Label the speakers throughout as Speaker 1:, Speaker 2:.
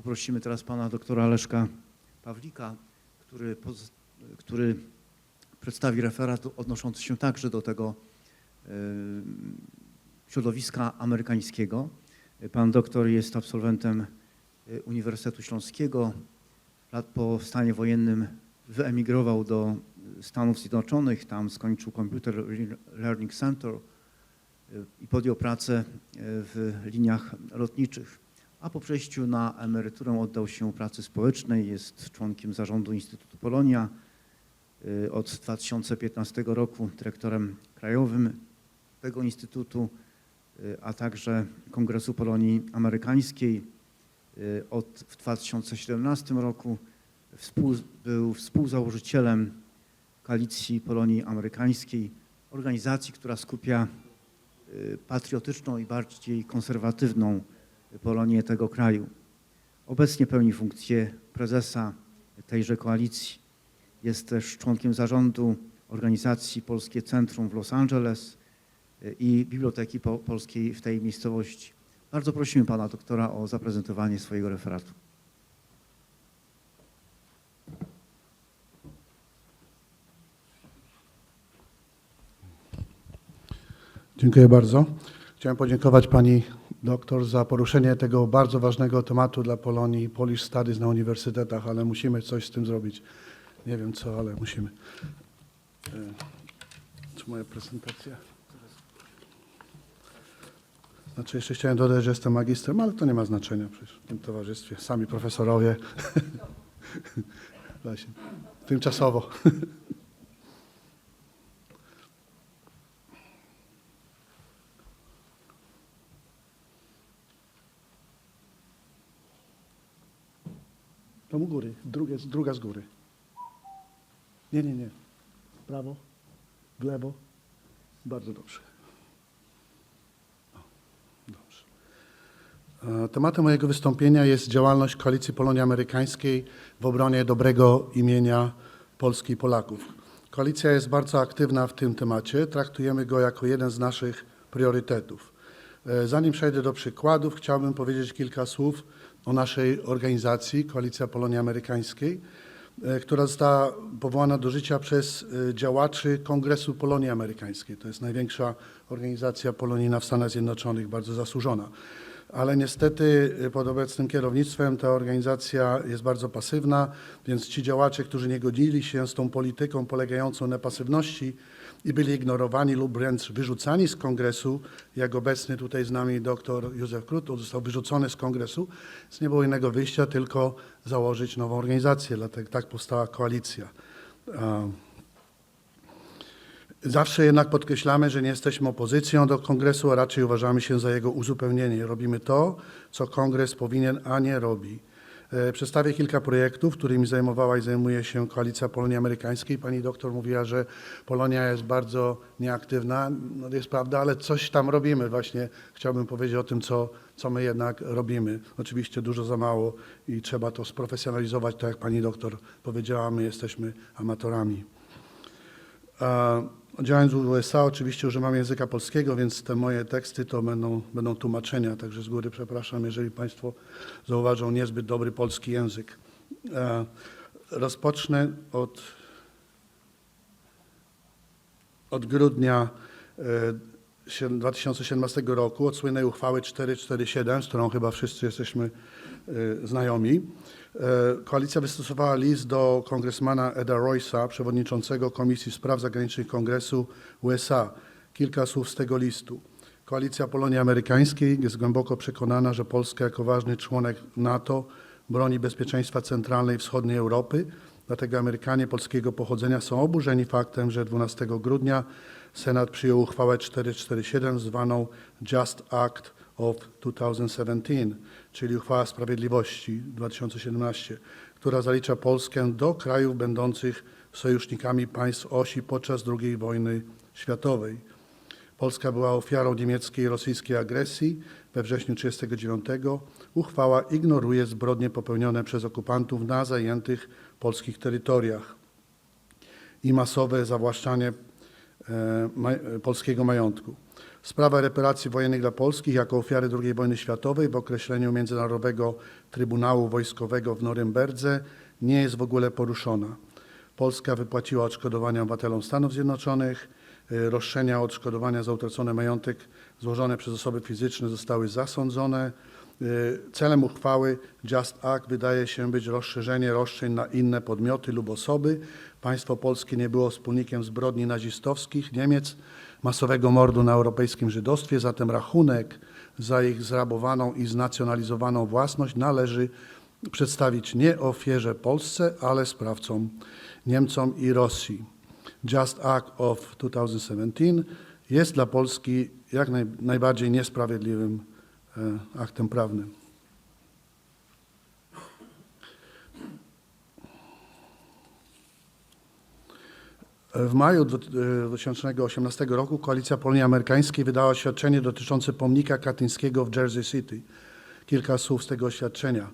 Speaker 1: Poprosimy teraz pana doktora Leszka Pawlika, który, który przedstawi referat odnoszący się także do tego e, środowiska amerykańskiego. Pan doktor jest absolwentem e, Uniwersytetu Śląskiego. Lat po stanie wojennym wyemigrował do Stanów Zjednoczonych, tam skończył Computer Learning Center e, i podjął pracę w liniach lotniczych. A po przejściu na emeryturę oddał się pracy społecznej, jest członkiem zarządu Instytutu Polonia. E, Od 2015 roku dyrektorem krajowym tego instytutu, e, a także Kongresu Polonii Amerykańskiej. E, Od w 2017 roku współ, był współzałożycielem Koalicji Polonii Amerykańskiej, organizacji, która skupia y, patriotyczną i bardziej konserwatywną Polonię tego kraju. Obecnie pełni funkcję prezesa tejże koalicji. Jest też członkiem zarządu organizacji Polskie Centrum w Los Angeles y, i Biblioteki Po- Polskiej w tej miejscowości. Bardzo prosimy pana doktora o zaprezentowanie swojego referatu.
Speaker 2: Dziękuję bardzo. Chciałem podziękować pani doktor za poruszenie tego bardzo ważnego tematu dla Polonii, Polish Studies na uniwersytetach, ale musimy coś z tym zrobić. Nie wiem co, ale musimy. E, Czy moja prezentacja? Znaczy jeszcze chciałem dodać, że jestem magistrem, ale to nie ma znaczenia przecież w tym towarzystwie. Sami profesorowie. Tymczasowo. Tam u góry, drugie, druga z góry. Nie, nie, nie. Prawo, w lewo. Bardzo dobrze. Dobrze. E, Tematem mojego wystąpienia jest działalność Koalicji Polonii Amerykańskiej w obronie dobrego imienia Polski i Polaków. Koalicja jest bardzo aktywna w tym temacie. Traktujemy go jako jeden z naszych priorytetów. E, Zanim przejdę do przykładów, chciałbym powiedzieć kilka słów o naszej organizacji Koalicja Polonii Amerykańskiej, e, która została powołana do życia przez e, działaczy Kongresu Polonii Amerykańskiej. To jest największa organizacja polonijna w Stanach Zjednoczonych, bardzo zasłużona. Ale niestety e, pod obecnym kierownictwem ta organizacja jest bardzo pasywna, więc ci działacze, którzy nie godzili się z tą polityką polegającą na pasywności i byli ignorowani lub wręcz wyrzucani z kongresu, jak obecny tutaj z nami doktor Józef Krut, on został wyrzucony z kongresu, więc nie było innego wyjścia, tylko założyć nową organizację, dlatego tak powstała koalicja. Zawsze jednak podkreślamy, że nie jesteśmy opozycją do kongresu, a raczej uważamy się za jego uzupełnienie. Robimy to, co kongres powinien, a nie robi. E, Przedstawię kilka projektów, którymi zajmowała i zajmuje się Koalicja Polonii Amerykańskiej. Pani doktor mówiła, że Polonia jest bardzo nieaktywna. No jest prawda, ale coś tam robimy. Właśnie chciałbym powiedzieć o tym, co, co my jednak robimy. Oczywiście dużo za mało i trzeba to sprofesjonalizować. Tak jak pani doktor powiedziała, my jesteśmy amatorami. A Działając w USA oczywiście używam języka polskiego, więc te moje teksty to będą, będą tłumaczenia, także z góry przepraszam, jeżeli Państwo zauważą niezbyt dobry polski język. E, Rozpocznę od, od grudnia e, sie- 2017 roku, od słynnej uchwały 447, z którą chyba wszyscy jesteśmy e, znajomi. E, Koalicja wystosowała list do kongresmana Eda Royce'a, przewodniczącego Komisji Spraw Zagranicznych Kongresu USA. Kilka słów z tego listu. Koalicja Polonii Amerykańskiej jest głęboko przekonana, że Polska jako ważny członek NATO broni bezpieczeństwa centralnej i wschodniej Europy. Dlatego Amerykanie polskiego pochodzenia są oburzeni faktem, że 12 grudnia Senat przyjął uchwałę 447 zwaną Just Act of 2017, czyli uchwała sprawiedliwości 2017, która zalicza Polskę do krajów będących sojusznikami państw osi podczas II wojny światowej. Polska była ofiarą niemieckiej i rosyjskiej agresji we wrześniu 1939. Uchwała ignoruje zbrodnie popełnione przez okupantów na zajętych polskich terytoriach i masowe zawłaszczanie e, e, polskiego majątku. Sprawa reparacji wojennych dla Polski jako ofiary II wojny światowej w określeniu Międzynarodowego Trybunału Wojskowego w Norymberdze nie jest w ogóle poruszona. Polska wypłaciła odszkodowania obywatelom Stanów Zjednoczonych. Y, Roszczenia o odszkodowania za utracony majątek złożone przez osoby fizyczne zostały zasądzone. Y, Celem uchwały Just Act wydaje się być rozszerzenie roszczeń na inne podmioty lub osoby. Państwo polskie nie było wspólnikiem zbrodni nazistowskich Niemiec, masowego mordu na europejskim żydostwie, zatem rachunek za ich zrabowaną i znacjonalizowaną własność należy przedstawić nie ofierze Polsce, ale sprawcom Niemcom i Rosji. Just Act of 2017 jest dla Polski jak naj, najbardziej niesprawiedliwym aktem prawnym. W maju dwu- e, 2018 roku Koalicja Polonii Amerykańskiej wydała oświadczenie dotyczące pomnika katyńskiego w Jersey City. Kilka słów z tego oświadczenia.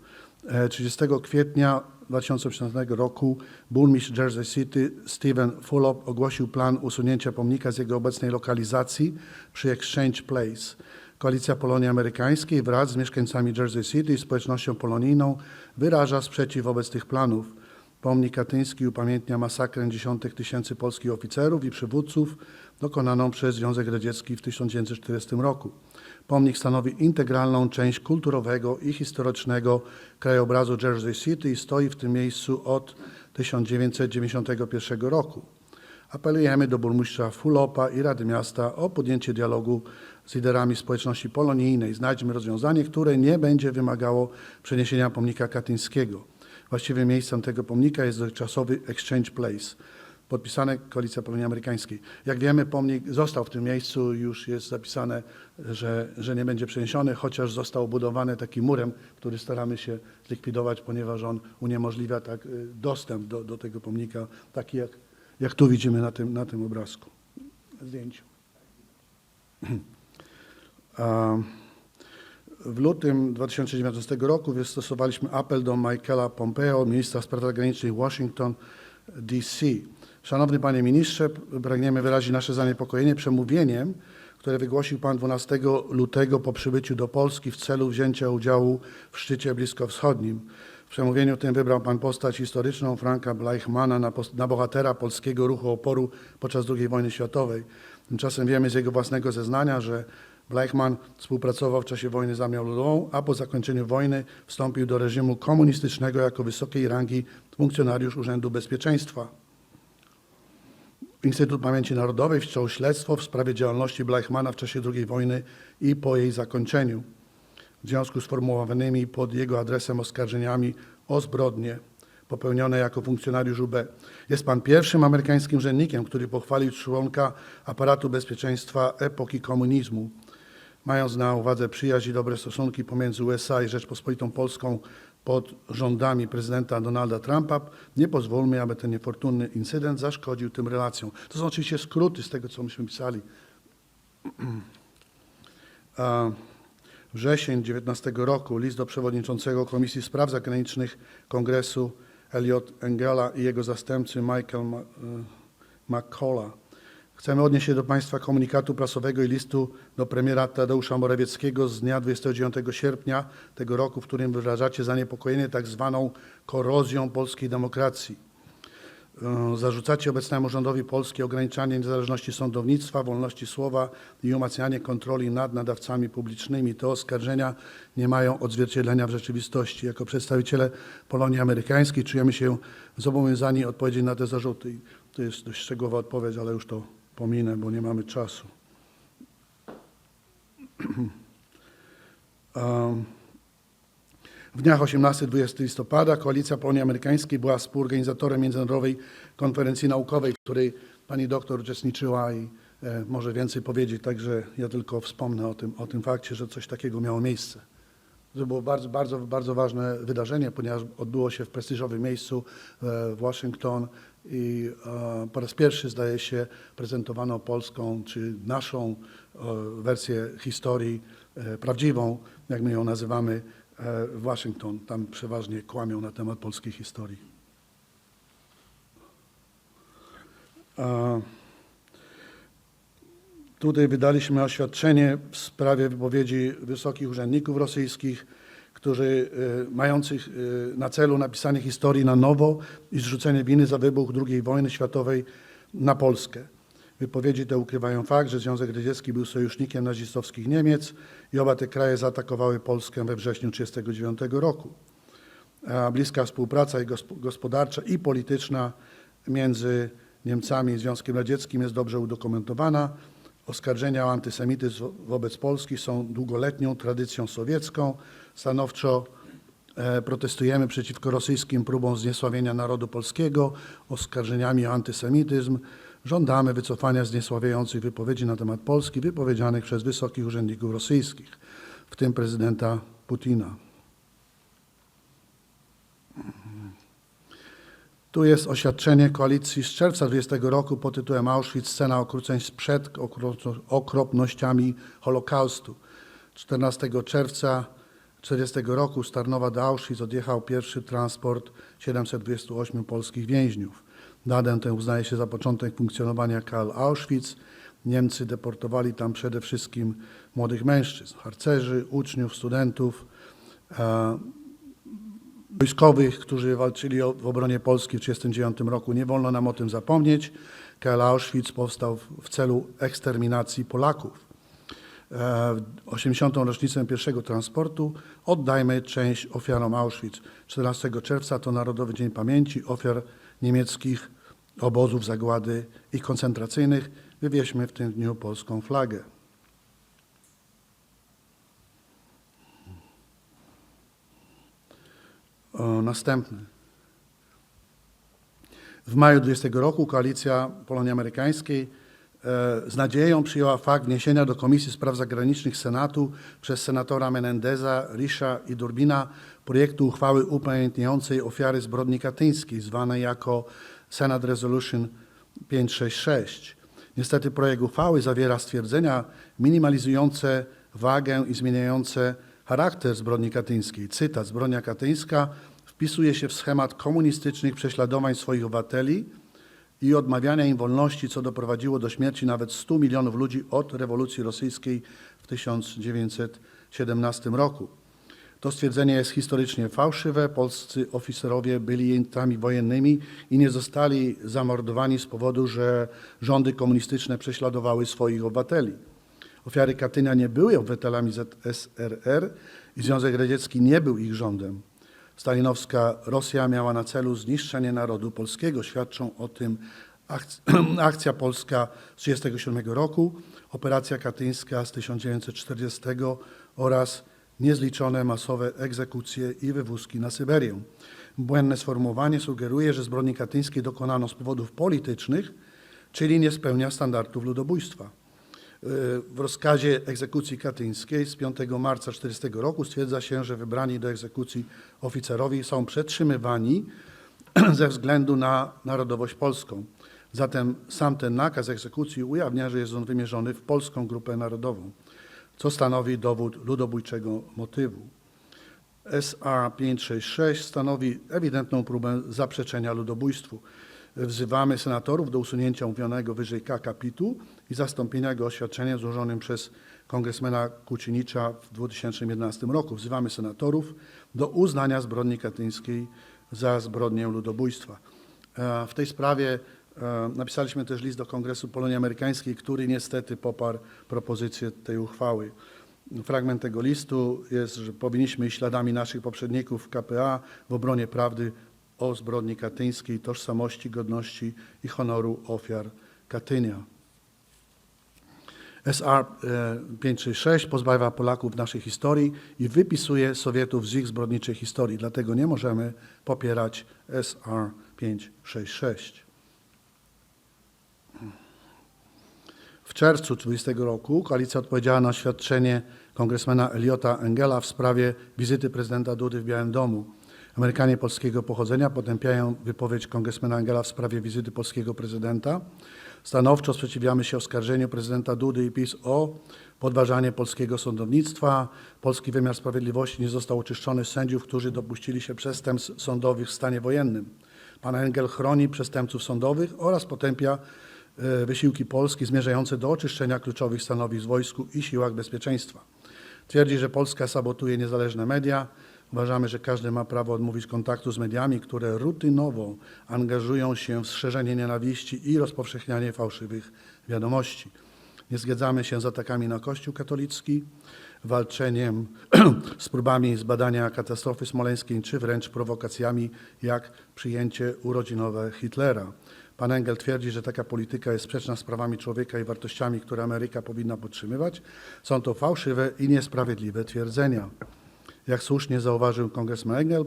Speaker 2: E, 30 kwietnia 2018 roku burmistrz Jersey City Steven Fulop ogłosił plan usunięcia pomnika z jego obecnej lokalizacji przy Exchange Place. Koalicja Polonii Amerykańskiej wraz z mieszkańcami Jersey City i społecznością polonijną wyraża sprzeciw wobec tych planów. Pomnik katyński upamiętnia masakrę dziesiątek tysięcy polskich oficerów i przywódców dokonaną przez Związek Radziecki w 1940 roku. Pomnik stanowi integralną część kulturowego i historycznego krajobrazu Jersey City i stoi w tym miejscu od 1991 roku. Apelujemy do burmistrza Fulopa i Rady Miasta o podjęcie dialogu z liderami społeczności polonijnej. Znajdźmy rozwiązanie, które nie będzie wymagało przeniesienia pomnika katyńskiego. Właściwym miejscem tego pomnika jest dotychczasowy Exchange Place, podpisane Koalicja Polonii Amerykańskiej. Jak wiemy, pomnik został w tym miejscu, już jest zapisane, że, że nie będzie przeniesiony, chociaż został obudowany takim murem, który staramy się zlikwidować, ponieważ on uniemożliwia tak y, dostęp do, do tego pomnika, taki jak, jak tu widzimy na tym, na tym obrazku, zdjęciu. W lutym 2019 roku wystosowaliśmy apel do Michaela Pompeo, ministra spraw zagranicznych Washington DC. Szanowny panie ministrze, pragniemy wyrazić nasze zaniepokojenie przemówieniem, które wygłosił pan 12 lutego po przybyciu do Polski w celu wzięcia udziału w szczycie bliskowschodnim. W przemówieniu tym wybrał pan postać historyczną Franka Bleichmana na, na bohatera polskiego ruchu oporu podczas II wojny światowej. Tymczasem wiemy z jego własnego zeznania, że Bleichmann współpracował w czasie wojny z Armią Ludową, a po zakończeniu wojny wstąpił do reżimu komunistycznego jako wysokiej rangi funkcjonariusz Urzędu Bezpieczeństwa. Instytut Pamięci Narodowej wszczął śledztwo w sprawie działalności Bleichmana w czasie II wojny i po jej zakończeniu. W związku z formułowanymi pod jego adresem oskarżeniami o zbrodnie popełnione jako funkcjonariusz UB. Jest pan pierwszym amerykańskim urzędnikiem, który pochwalił członka aparatu bezpieczeństwa epoki komunizmu. Mając na uwadze przyjaźń i dobre stosunki pomiędzy USA i Rzeczpospolitą Polską pod rządami prezydenta Donalda Trumpa, nie pozwólmy, aby ten niefortunny incydent zaszkodził tym relacjom. To są oczywiście skróty z tego, co myśmy pisali. Wrzesień 19 roku list do przewodniczącego Komisji Spraw Zagranicznych Kongresu Elliot Engela i jego zastępcy Michael y, McCullough. Chcemy odnieść się do Państwa komunikatu prasowego i listu do premiera Tadeusza Morawieckiego z dnia 29 sierpnia tego roku, w którym wyrażacie zaniepokojenie tak zwaną korozją polskiej demokracji. E, Zarzucacie obecnemu rządowi Polski ograniczanie niezależności sądownictwa, wolności słowa i umacnianie kontroli nad nadawcami publicznymi. Te oskarżenia nie mają odzwierciedlenia w rzeczywistości. Jako przedstawiciele Polonii Amerykańskiej czujemy się zobowiązani odpowiedzieć na te zarzuty. To jest dość szczegółowa odpowiedź, ale już to pominę, bo nie mamy czasu. Um, w dniach 18-20 listopada Koalicja Polonii Amerykańskiej była współorganizatorem międzynarodowej konferencji naukowej, w której pani doktor uczestniczyła i e, może więcej powiedzieć, także ja tylko wspomnę o tym, o tym fakcie, że coś takiego miało miejsce. To było bardzo, bardzo, bardzo ważne wydarzenie, ponieważ odbyło się w prestiżowym miejscu e, w Waszyngton i e, po raz pierwszy, zdaje się, prezentowano polską czy naszą e, wersję historii e, prawdziwą, jak my ją nazywamy, e, w Waszyngton. Tam przeważnie kłamią na temat polskiej historii. E, Tutaj wydaliśmy oświadczenie w sprawie wypowiedzi wysokich urzędników rosyjskich, którzy e, mających e, na celu napisanie historii na nowo i zrzucenie winy za wybuch II wojny światowej na Polskę. Wypowiedzi te ukrywają fakt, że Związek Radziecki był sojusznikiem nazistowskich Niemiec i oba te kraje zaatakowały Polskę we wrześniu 1939 roku. A bliska współpraca i gosp- gospodarcza i polityczna między Niemcami i Związkiem Radzieckim jest dobrze udokumentowana. Oskarżenia o antysemityzm wo- wobec Polski są długoletnią tradycją sowiecką. Stanowczo e, protestujemy przeciwko rosyjskim próbom zniesławienia narodu polskiego, oskarżeniami o antysemityzm. Żądamy wycofania zniesławiających wypowiedzi na temat Polski wypowiedzianych przez wysokich urzędników rosyjskich, w tym prezydenta Putina. Tu jest oświadczenie koalicji z czerwca 20 roku pod tytułem Auschwitz scena okrucieństw przed okro- okropnościami Holokaustu. 14 czerwca 40 roku z Tarnowa do Auschwitz odjechał pierwszy transport 728 polskich więźniów. Datę tę uznaje się za początek funkcjonowania KL Auschwitz. Niemcy deportowali tam przede wszystkim młodych mężczyzn, harcerzy, uczniów, studentów, e, wojskowych, którzy walczyli o- w obronie Polski w 1939 roku. Nie wolno nam o tym zapomnieć. KL Auschwitz powstał w- celu eksterminacji Polaków. E, W 80. rocznicę pierwszego transportu oddajmy część ofiarom Auschwitz. 14 czerwca to Narodowy Dzień Pamięci ofiar niemieckich obozów zagłady i koncentracyjnych. Wywieźmy w tym dniu polską flagę. Następny. W maju 20 roku koalicja Polonii Amerykańskiej e, z nadzieją przyjęła fakt wniesienia do Komisji Spraw Zagranicznych Senatu przez senatora Menendeza, Risha i Durbina projektu uchwały upamiętniającej ofiary zbrodni katyńskiej, zwanej jako Senate Resolution 566. Niestety projekt uchwały zawiera stwierdzenia minimalizujące wagę i zmieniające charakter zbrodni katyńskiej. Cytat: Zbrodnia katyńska wpisuje się w schemat komunistycznych prześladowań swoich obywateli i odmawiania im wolności, co doprowadziło do śmierci nawet 100 milionów ludzi od rewolucji rosyjskiej w 1917 roku. To stwierdzenie jest historycznie fałszywe. Polscy oficerowie byli jętami wojennymi i nie zostali zamordowani z powodu, że rządy komunistyczne prześladowały swoich obywateli. Ofiary Katynia nie były obywatelami ZSRR i Związek Radziecki nie był ich rządem. Stalinowska Rosja miała na celu zniszczenie narodu polskiego. Świadczą o tym akc- akcja polska z 1937 roku, operacja katyńska z 1940 oraz niezliczone masowe egzekucje i wywózki na Syberię. Błędne sformułowanie sugeruje, że zbrodni katyńskiej dokonano z powodów politycznych, czyli nie spełnia standardów ludobójstwa. W rozkazie egzekucji katyńskiej z 5 marca 1940 roku stwierdza się, że wybrani do egzekucji oficerowie są przetrzymywani ze względu na narodowość polską. Zatem sam ten nakaz egzekucji ujawnia, że jest on wymierzony w polską grupę narodową, co stanowi dowód ludobójczego motywu. SR 566 stanowi ewidentną próbę zaprzeczenia ludobójstwu. Wzywamy senatorów do usunięcia mówionego wyżej K kapitu i zastąpienia go oświadczeniem złożonym przez kongresmena Kucinicza w 2011 roku. Wzywamy senatorów do uznania zbrodni katyńskiej za zbrodnię ludobójstwa. E, W tej sprawie e, napisaliśmy też list do Kongresu Polonii Amerykańskiej, który niestety poparł propozycję tej uchwały. Fragment tego listu jest, że powinniśmy iść śladami naszych poprzedników KPA w obronie prawdy o zbrodni katyńskiej, tożsamości, godności i honoru ofiar Katynia. SR e, 536 pozbawia Polaków naszej historii i wypisuje Sowietów z ich zbrodniczej historii. Dlatego nie możemy popierać SR 566. W czerwcu 20 roku koalicja odpowiedziała na oświadczenie kongresmena Eliota Engela w sprawie wizyty prezydenta Dudy w Białym Domu. Amerykanie polskiego pochodzenia potępiają wypowiedź kongresmena Engela w sprawie wizyty polskiego prezydenta. Stanowczo sprzeciwiamy się oskarżeniu prezydenta Dudy i PiS o podważanie polskiego sądownictwa. Polski wymiar sprawiedliwości nie został oczyszczony z sędziów, którzy dopuścili się przestępstw sądowych w stanie wojennym. Pan Engel chroni przestępców sądowych oraz potępia e, wysiłki Polski zmierzające do oczyszczenia kluczowych stanowisk w wojsku i siłach bezpieczeństwa. Twierdzi, że Polska sabotuje niezależne media. Uważamy, że każdy ma prawo odmówić kontaktu z mediami, które rutynowo angażują się w szerzenie nienawiści i rozpowszechnianie fałszywych wiadomości. Nie zgadzamy się z atakami na Kościół katolicki, walczeniem z próbami zbadania katastrofy smoleńskiej, czy wręcz prowokacjami, jak przyjęcie urodzinowe Hitlera. Pan Engel twierdzi, że taka polityka jest sprzeczna z prawami człowieka i wartościami, które Ameryka powinna podtrzymywać. Są to fałszywe i niesprawiedliwe twierdzenia. Jak słusznie zauważył kongresman Engel,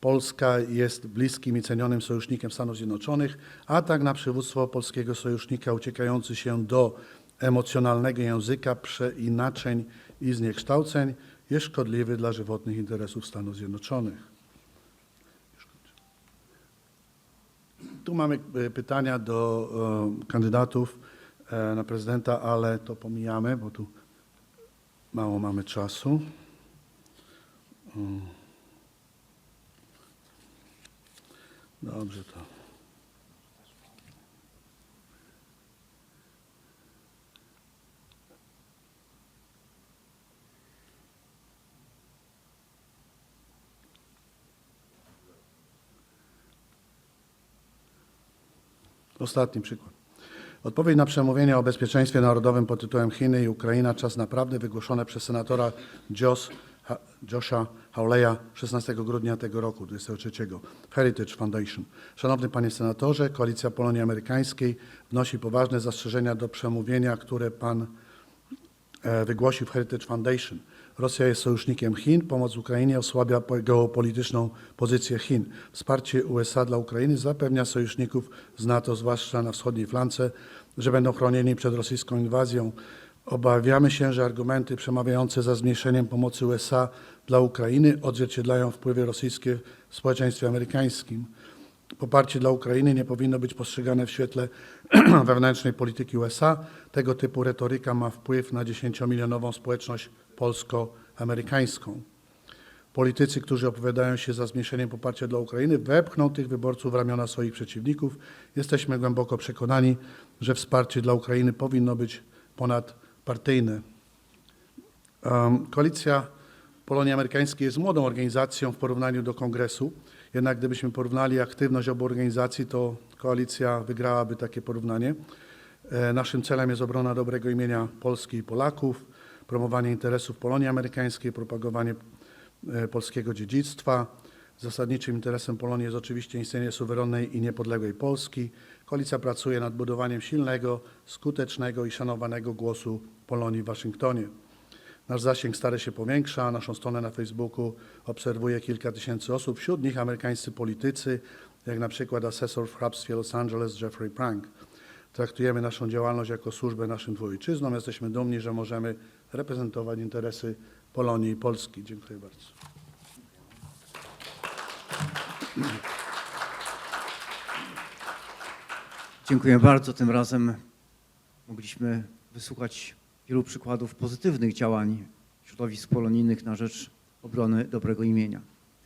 Speaker 2: Polska jest bliskim i cenionym sojusznikiem Stanów Zjednoczonych. Atak na przywództwo polskiego sojusznika uciekający się do emocjonalnego języka przeinaczeń i zniekształceń jest szkodliwy dla żywotnych interesów Stanów Zjednoczonych. Tu mamy e, pytania do e, kandydatów e, na prezydenta, ale to pomijamy, bo tu mało mamy czasu. Dobrze to. Ostatni przykład. Odpowiedź na przemówienie o bezpieczeństwie narodowym pod tytułem Chiny i Ukraina czas naprawdę wygłoszone przez senatora Jos, Josha Hawleya 16 grudnia tego roku, 23, w Heritage Foundation. Szanowny panie senatorze, Koalicja Polonii Amerykańskiej wnosi poważne zastrzeżenia do przemówienia, które pan e, wygłosił w Heritage Foundation. Rosja jest sojusznikiem Chin, pomoc Ukrainie osłabia po- geopolityczną pozycję Chin. Wsparcie USA dla Ukrainy zapewnia sojuszników z NATO, zwłaszcza na wschodniej flance, że będą chronieni przed rosyjską inwazją. Obawiamy się, że argumenty przemawiające za zmniejszeniem pomocy USA dla Ukrainy odzwierciedlają wpływy rosyjskie w społeczeństwie amerykańskim. Poparcie dla Ukrainy nie powinno być postrzegane w świetle wewnętrznej polityki USA. Tego typu retoryka ma wpływ na 10-milionową społeczność polsko-amerykańską. Politycy, którzy opowiadają się za zmniejszeniem poparcia dla Ukrainy, wepchną tych wyborców w ramiona swoich przeciwników. Jesteśmy głęboko przekonani, że wsparcie dla Ukrainy powinno być ponadpartyjne. Um, Koalicja Polonii Amerykańskiej jest młodą organizacją w porównaniu do kongresu, jednak gdybyśmy porównali aktywność obu organizacji, to koalicja wygrałaby takie porównanie. E, Naszym celem jest obrona dobrego imienia Polski i Polaków, promowanie interesów Polonii Amerykańskiej, propagowanie e, polskiego dziedzictwa. Zasadniczym interesem Polonii jest oczywiście istnienie suwerennej i niepodległej Polski. Koalicja pracuje nad budowaniem silnego, skutecznego i szanowanego głosu Polonii w Waszyngtonie. Nasz zasięg stale się powiększa. Naszą stronę na Facebooku obserwuje kilka tysięcy osób, wśród nich amerykańscy politycy, jak na przykład asesor w hrabstwie Los Angeles Jeffrey Prank. Traktujemy naszą działalność jako służbę naszym dwojczyznom. Jesteśmy dumni, że możemy reprezentować interesy Polonii i Polski. Dziękuję bardzo.
Speaker 1: Dziękuję bardzo. Tym razem mogliśmy wysłuchać wielu przykładów pozytywnych działań środowisk polonijnych na rzecz obrony dobrego imienia.